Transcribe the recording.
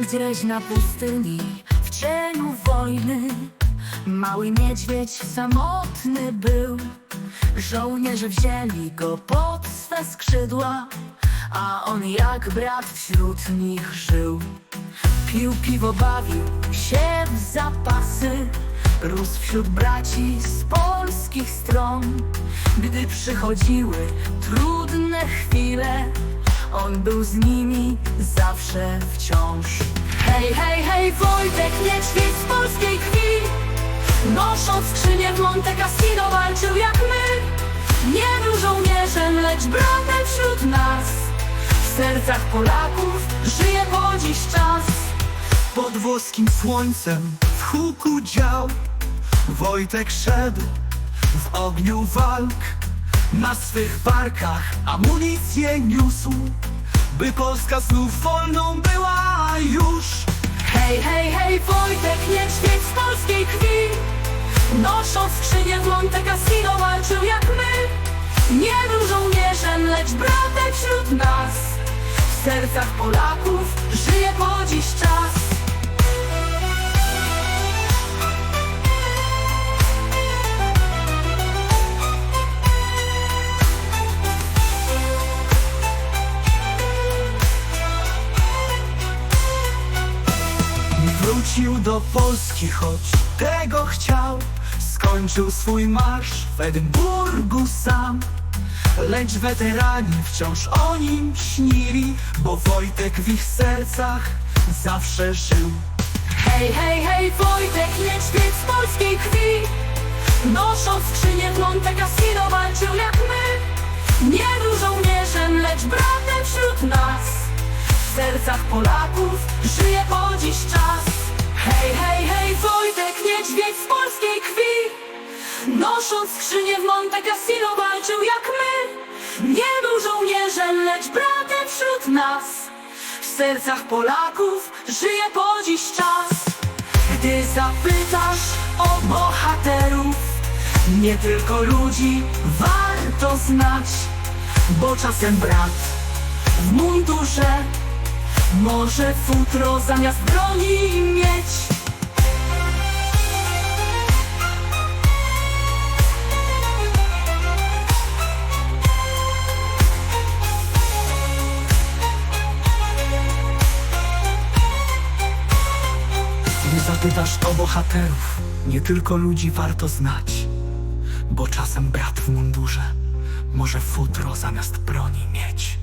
Gdzieś na pustyni, w cieniu wojny Mały niedźwiedź samotny był. Żołnierze wzięli go pod swe skrzydła A on jak brat wśród nich żył. Pił piwo, bawił się w zapasy Rósł wśród braci z polskich stron. Gdy przychodziły trudne chwile On był z nimi zawsze wciąż. Hej, hej, hej, Wojtek, niedźwiedź z polskiej krwi. Nosząc skrzynię w Monte Cassino walczył jak my. Nie był żołnierzem, lecz bratem wśród nas. W sercach Polaków żyje po dziś czas. Pod włoskim słońcem w huku dział. Wojtek szedł w ogniu walk. Na swych barkach amunicję niósł By Polska znów wolną była już. Hej, hej, hej, Wojtek, niedźwiedź z polskiej krwi. Nosząc skrzynię w Monte Cassino walczył jak my. Nie był żołnierzem, lecz bratem wśród nas. W sercach Polaków żyje po dziś czas Wrócił do Polski, choć tego chciał. Skończył swój marsz w Edynburgu sam. Lecz weterani wciąż o nim śnili Bo Wojtek w ich sercach zawsze żył. Hej, hej, hej, Wojtek, niedźwiedź z polskiej krwi. Nosząc skrzynię w Monte Cassino walczył jak my. Nie był żołnierzem, lecz bratem wśród nas. W sercach Polaków żyje po niedźwiedź z polskiej krwi. Nosząc skrzynię w Monte Cassino walczył jak my. Nie był żołnierzem, lecz bratem wśród nas. W sercach Polaków żyje po dziś czas. Gdy zapytasz o bohaterów Nie tylko ludzi warto znać Bo czasem brat w mundurze Może futro zamiast broni mieć Gdy zapytasz o bohaterów Nie tylko ludzi warto znać Bo czasem brat w mundurze Może futro zamiast broni mieć